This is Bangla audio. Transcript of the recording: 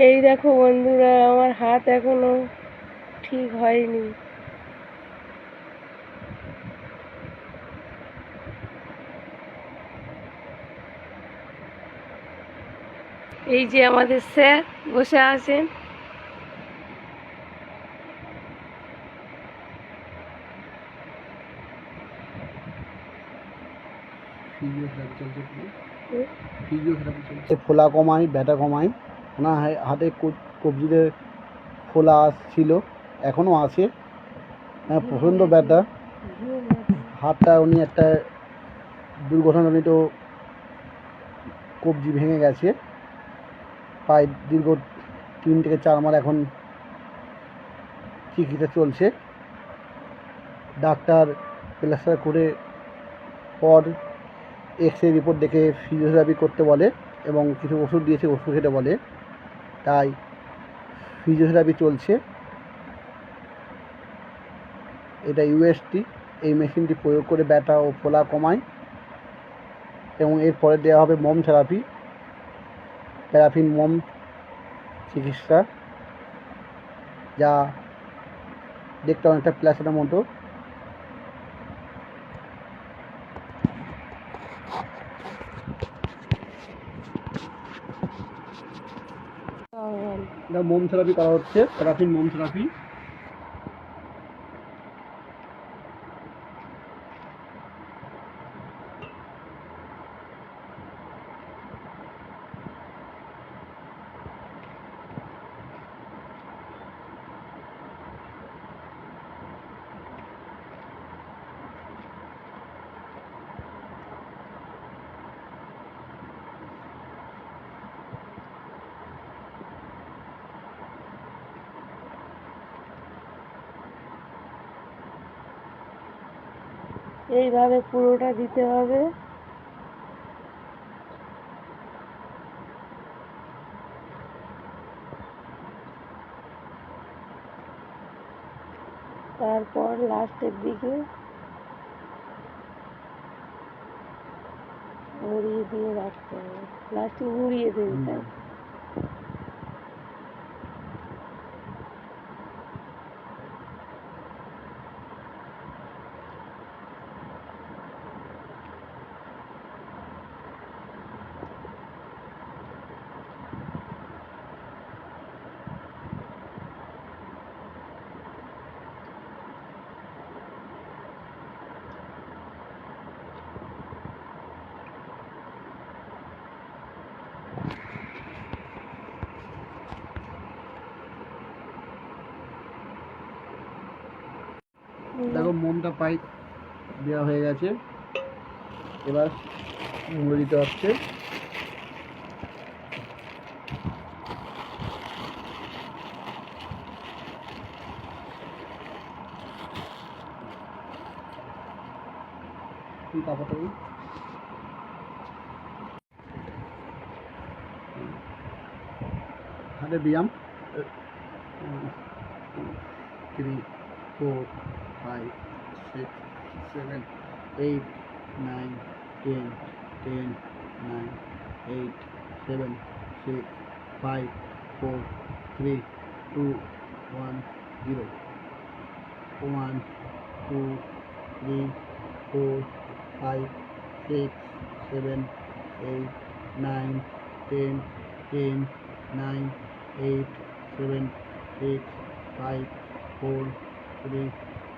এই দেখো বন্ধুরা আমার হাত এখনও ঠিক হয়নি। এই যে আমাদের স্যার বসে আছেন। ফিজিওথেরাপি চলছে ফিজিওথেরাপি চলছে। ফোলা কমাই ব্যথা কমাই। ওনার হাতে কব- কবজিতে ফোলা ছিল এখনও আছে। হ্যাঁ প্রচণ্ড ব্যথা হাতটা উনি একটা দুর্ঘটনাজনিত কবজি ভেঙে গেছে। প্রায় দীর্ঘ তিন থেকে চার মাস এখন চিকিৎসা চলছে। ডাক্তার প্লাস্টার করে পর এক্স রে রিপোর্ট দেখে ফিজিওথেরাপি করতে বলে এবং কিছু ওষুধ দিয়েছে, ওষুধ খেতে বলে। তাই ফিজিওথেরাপি চলছে। এটা ইউএসটি এই মেশিনটি প্রয়োগ করে ব্যথা ও ফোলা কমায় এবং এরপরে দেওয়া হবে মম থেরাপি প্যারাফিন মম চিকিৎসা, যা দেখতে অনেকটা প্লাসের মতো। এটা মোম থেরাপি করা হচ্ছে প্যারাফিন মোম থেরাপি এইভাবে পুরোটা দিতে হবে। তারপর লাস্টের দিকে মুড়িয়ে দিয়ে রাখতে হবে। লাস্টে মুড়িয়ে দেবে, তাই দেখো মোমটা পাইপ দেওয়া হয়ে গেছে। এবার মুড়ে দিতে হচ্ছে। হাতে ব্যায়াম three four five six seven eight nine ten ten nine eight seven six five four three two one zero one two three four five six seven eight nine ten ten nine eight seven six five four, three,